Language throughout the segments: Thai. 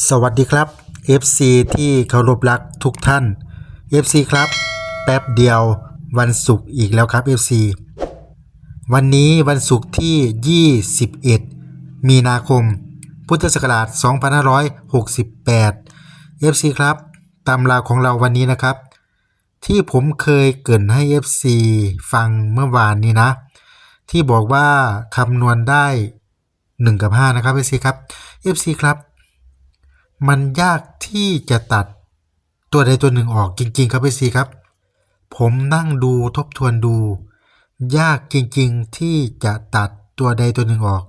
สวัสดีครับ FC ที่เคารพรักทุกท่าน FC ครับ แป๊บเดียววันศุกร์อีกแล้วครับ FC วันนี้วันศุกร์ที่ 21 มีนาคม พุทธศักราช 2568 FC ครับตำราของเราวันนี้นะครับ ที่ผมเคยเกินให้ FC ฟังเมื่อวานนี้นะ ที่บอกว่าคำนวณได้ 1 กับ 5 นะครับ FC ครับ FC ครับ มันยากที่จะตัดตัวใดตัวหนึ่งออกจริง ๆ ครับพี่ซีครับ ผมนั่งดูทบทวนดู ยากจริง ๆ ที่จะตัดตัวใดตัวหนึ่งออก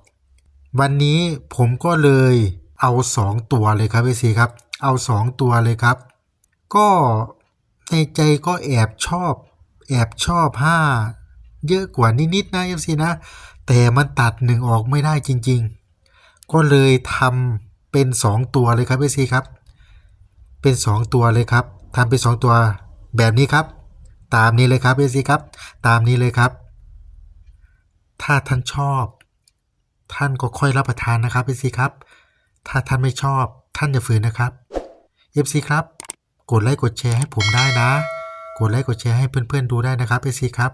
วันนี้ผมก็เลยเอาสองตัวเลยครับพี่ซีครับ เอาสองตัวเลยครับ ก็ในใจก็แอบชอบ แอบชอบห้าเยอะกว่านิดๆนะเอฟซีนะ แต่มันตัดหนึ่งออกไม่ได้จริง ๆ ก็เลยทำ เป็น 2 ตัวเลยครับเอซีครับ เป็น 2 ตัวเลยครับทำเป็น 2 ตัวแบบนี้ครับ ตามนี้เลยครับเอซีครับ ตามนี้เลยครับ ถ้าท่านชอบ ท่านก็ค่อยรับประทานนะครับเอซีครับ ถ้าท่านไม่ชอบท่านอย่าฝืนนะครับเอฟซีครับกดไลค์กดแชร์ให้ผมได้นะ กดไลค์กดแชร์ให้เพื่อนๆดูได้นะครับเอฟซีครับ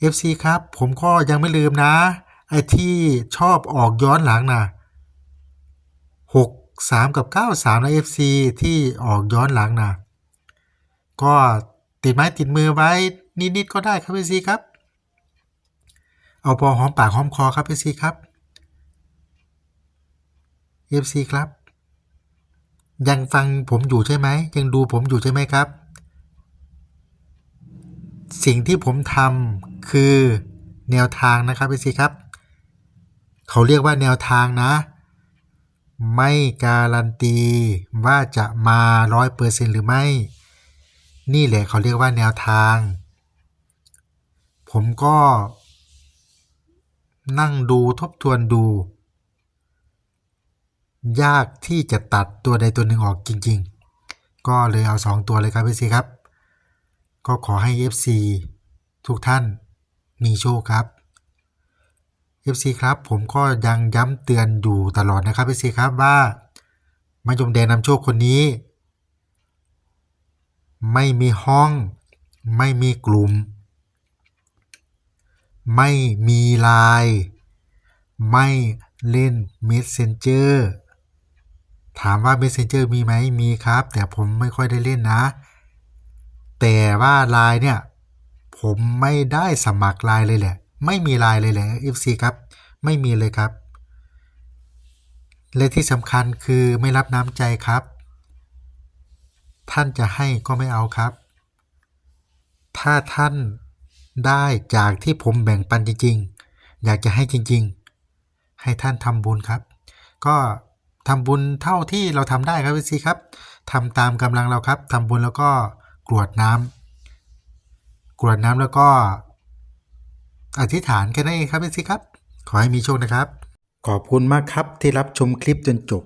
เอฟซีครับ ผมก็ยังไม่ลืมนะ ไอที่ชอบออกย้อนหลังนะ่ะ 6 3 กับ 9 3 ใน FC ที่ออกย้อนหลังนะก็ติดไม้ติดมือไว้นิด ๆ ก็ได้ครับพี่ซีครับ เอาพอหอมปากหอมคอครับพี่ซีครับ FC ครับ ยังฟังผมอยู่ใช่ไหม ยังดูผมอยู่ใช่ไหมครับ สิ่งที่ผมทำคือแนวทางนะครับพี่ซีครับ เขาเรียกว่าแนวทางนะ ไม่การันตีว่าจะมาร้อยเปอร์เซ็นหรือไม่ นี่แหละเขาเรียกว่าแนวทาง ผมก็ นั่งดูทบทวนดู ยากที่จะตัดตัวใดตัวหนึ่งออกจริง ๆ ก็เลยเอา 2 ตัวเลยครับพี่ซีครับ ก็ขอให้ FC ทุกท่านมีโชคครับ FC ครับผมก็ยังย้ำเตือนอยู่ตลอดนะครับ FC ครับว่ามายมแดงนำโชคคนนี้ ไม่มีห้อง ไม่มีกลุ่ม ไม่มีไลน์ไม่เล่น Messenger ถามว่า Messenger มีไหมมีครับ แต่ผมไม่ค่อยได้เล่นนะ แต่ว่าไลน์เนี่ย ผมไม่ได้สมัครไลน์เลยแหละ ไม่มีลน์เลยแหละ FC ครับ ไม่มีเลยครับ และที่สำคัญคือไม่รับน้ำใจครับ ท่านจะให้ก็ไม่เอาครับ ถ้าท่านได้จากที่ผมแบ่งปันจริง ๆ อยากจะให้จริง ๆ ให้ท่านทำบุญครับ ก็ทำบุญเท่าที่เราทำได้ครับพี่ซีครับทำตามกำลังเราครับทำบุญแล้วก็กรวดน้ำกรวดน้ำแล้วก็ อธิษฐานแค่นั้นเองครับพี่ซีครับ ขอให้มีโชคนะครับ ขอบคุณมากครับที่รับชมคลิปจนจบ